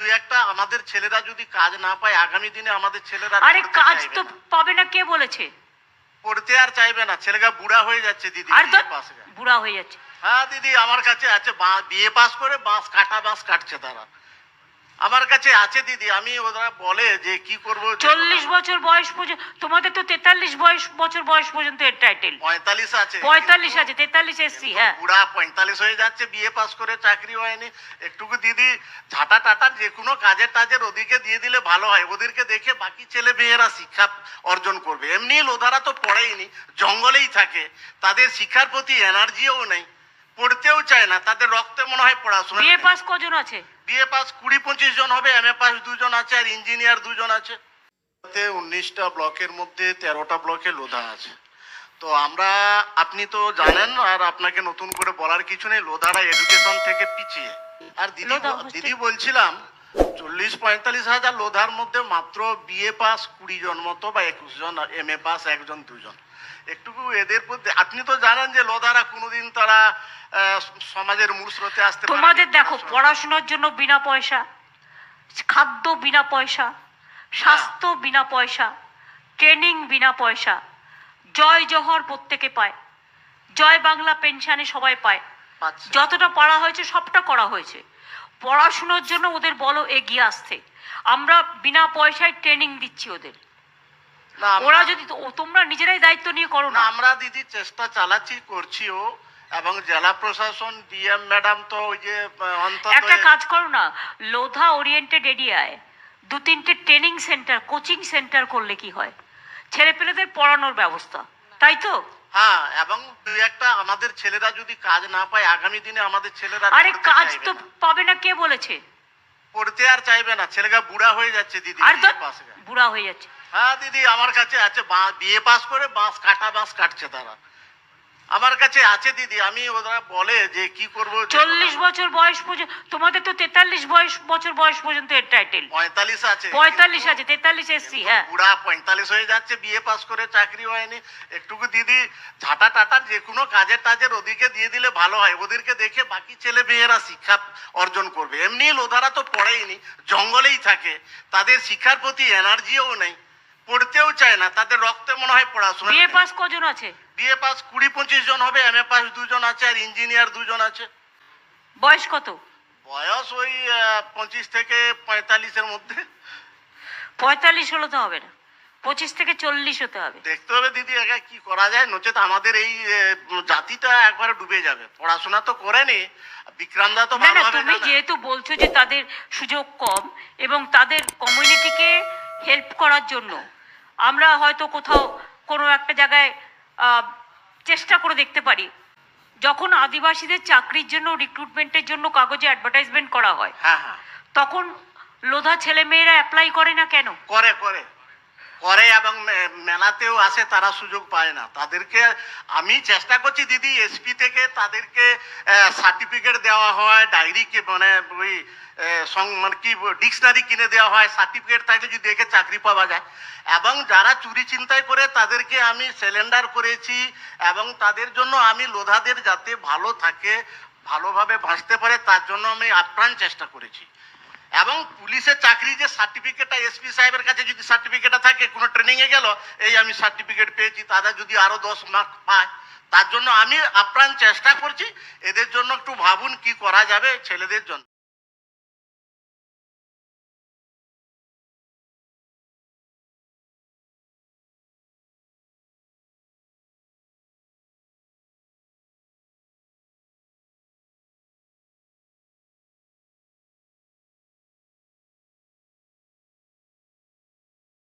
একটা আমাদের ছেলেরা যদি কাজ না পায় আগামী দিনে আমাদের ছেলেরা আরে কাজ তো পাবে না কে বলেছে? পড়তে আর চাইবে না ছেলেরা বুড়া হয়ে যাচ্ছে দিদি আর তো। বুড়া হয়ে যাচ্ছে। হ্যাঁ দিদি আমার কাছে আছে বিয়ে পাস করে বাঁশ কাটা বাঁশ কাটছে তারা। আমার কাছে আছে দিদি আমি ওরা বলে যে কি করব চল্লিশ বছর বয়স পর্যন্ত তোমাদের তো তেতাল্লিশ বয়স বছর বয়স পর্যন্ত এর টাইটেল পঁয়তাল্লিশ আছে। পঁয়তাল্লিশ আছে তেতাল্লিশ এসছি হ্যাঁ। বুড়া পঁয়তাল্লিশ হয়ে যাচ্ছে বিয়ে পাস করে চাকরি হয়নি। একটুকু দিদি ঝাঁটা টাটার যে কোনো কাজের টাজের ওদিকে দিয়ে দিলে ভালো হয়। ওদেরকে দেখে বাকি ছেলে মেয়েরা শিক্ষা অর্জন করবে। এমনি লোধারা তো পড়েইনি জঙ্গলেই থাকে। তাদের শিক্ষার প্রতি এনার্জিও নেই। পড়তেও চায় না তাদের রক্তে মনে হয় পড়াশোনা বিএ। পাস কজন আছে? বিএ পাস কুড়ি পঁচিশ জন হবে এম এ পাস দুজন আছে আর ইঞ্জিনিয়ার দুজন আছে। উনিশটা ব্লকের মধ্যে তেরোটা ব্লকে লোধা আছে। তো আমরা আপনি তো জানেন আর আপনাকে নতুন করে বলার কিছু নেই লোধারা এডুকেশন থেকে পিছিয়ে। আর দিদি দিদি বলছিলাম চল্লিশ পঁয়তাল্লিশ হাজার লোধার মধ্যে মাত্র বিএ পাস কুড়ি জন মতো বা একুশ জন এম এ পাস একজন দুজন। একটুকু এদের প্রতি আপনি তো জানেন যে লোধারা কোনোদিন তারা সমাজের মূল স্রোতে আসতে। তোমাদের দেখো পড়াশোনার জন্য বিনা পয়সা খাদ্য বিনা পয়সা স্বাস্থ্য বিনা পয়সা ট্রেনিং বিনা পয়সা জয় জহর প্রত্যেকে পায়। জয় বাংলা পেনশনে সবাই পায়। যতটা পারা হয়েছে সবটা করা হয়েছে। পড়াশোনার জন্য ওদের বলো এগিয়ে আসতে। আমরা বিনা পয়সায় ট্রেনিং দিচ্ছি ওদের। ওরা যদি তোমরা নিজেরাই দায়িত্ব নিয়ে করো না। আমরা দিদি চেষ্টা চালাচ্ছি করছিও এবং জেলা প্রশাসন ডিএম ম্যাডাম তো ওই যে একটা কাজ করো না লোধা ওরিয়েন্টেড এরিয়ায় দু তিনটে ট্রেনিং সেন্টার কোচিং সেন্টার করলে কি হয়? ছেলে পেলেদের পড়ানোর ব্যবস্থা তাই তো? হ্যাঁ এবং দুই একটা আমাদের ছেলেরা যদি কাজ না পায় আগামী দিনে আমাদের ছেলেরা আরে কাজ তো পাবে না কে বলেছে? পড়তে আর চাইবে না ছেলেরা বুড়া হয়ে যাচ্ছে দিদি আর তো। বুড়া হয়ে যাচ্ছে। হ্যাঁ দিদি আমার কাছে আছে বিয়ে পাস করে বাঁশ কাটা বাঁশ কাটছে তারা। আমার কাছে আছে দিদি আমি ওরা বলে যে কি করব চল্লিশ বছর বয়স পর্যন্ত তোমাদের তো তেতাল্লিশ বয়স বছর বয়স পর্যন্ত এর টাইটেল পঁয়তাল্লিশ আছে। পঁয়তাল্লিশ আছে তেতাল্লিশ এসছি হ্যাঁ। বুড়া পঁয়তাল্লিশ হয়ে যাচ্ছে বিয়ে পাস করে চাকরি হয়নি। একটুকু দিদি ঝাঁটা টাটার যে কোনো কাজের টাজের ওদিকে দিয়ে দিলে ভালো হয়। ওদেরকে দেখে বাকি ছেলে মেয়েরা শিক্ষা অর্জন করবে। এমনি লোধারা তো পড়েইনি জঙ্গলেই থাকে। তাদের শিক্ষার প্রতি এনার্জিও নেই পড়তেও চায় না। তাদের রক্তে মনে হয় পড়াশোনা বিয়ে পাস কজন আছে? বিএ পাস কুড়ি পঁচিশ জন হবে এম এ পাস দুজন আছে আর ইঞ্জিনিয়ার দুজন আছে। বয়স কত? বয়স ওই পঁচিশ থেকে পঁয়তাল্লিশের মধ্যে। পঁয়তাল্লিশ হলে তো হবে না। পঁচিশ থেকে চল্লিশ হতে হবে। দেখতে হবে দিদি একা কি করা যায়। নচেত আমাদের এই জাতিটা একবারে ডুবে যাবে। পড়াশোনা তো করেনি বিক্রামদা তো না না তুমি যেহেতু বলছো যে তাদের সুযোগ কম এবং তাদের কমিউনিটিকে হেল্প করার জন্য আমরা হয়তো কোথাও কোনো একটা জায়গায় চেষ্টা করে দেখতে পারি। যখন আদিবাসীদের চাকরির জন্য রিক্রুটমেন্টের জন্য কাগজে অ্যাডভার্টাইজমেন্ট করা হয় হ্যাঁ হ্যাঁ। তখন লোধা ছেলে মেয়েরা অ্যাপ্লাই করে না কেন? করে করে। করে এবং মেলাতেও আসে, তারা সুযোগ পায় না। তাদেরকে আমি চেষ্টা করছি, দিদি এসপি থেকে তাদেরকে সার্টিফিকেট দেওয়া হয় ডায়েরি কে মানে ওই মানে কি ডিকশনারি কিনে দেওয়া হয় সার্টিফিকেট থাকলে যদি দেখে চাকরি পাওয়া যায়। এবং যারা চুরি চিন্তায় করে, তাদেরকে আমি সিলিন্ডার করেছি এবং তাদের জন্য আমি লোধাদের যাতে ভালো থাকে, ভালোভাবে বাঁচতে পারে, তার জন্য আমি আপ্রাণ চেষ্টা করেছি। এবং পুলিশের চাকরি যে সার্টিফিকেটটা এসপি সাহেবের কাছে যদি সার্টিফিকেটটা থাকে, কোনো ট্রেনিং এ গেল, এই আমি সার্টিফিকেট পেয়েছি, তারা যদি আরও দশ মার্ক পায়, তার জন্য আমি আপ্রাণ চেষ্টা করছি, এদের জন্য একটু ভাবুন কি করা যাবে ছেলেদের জন্য।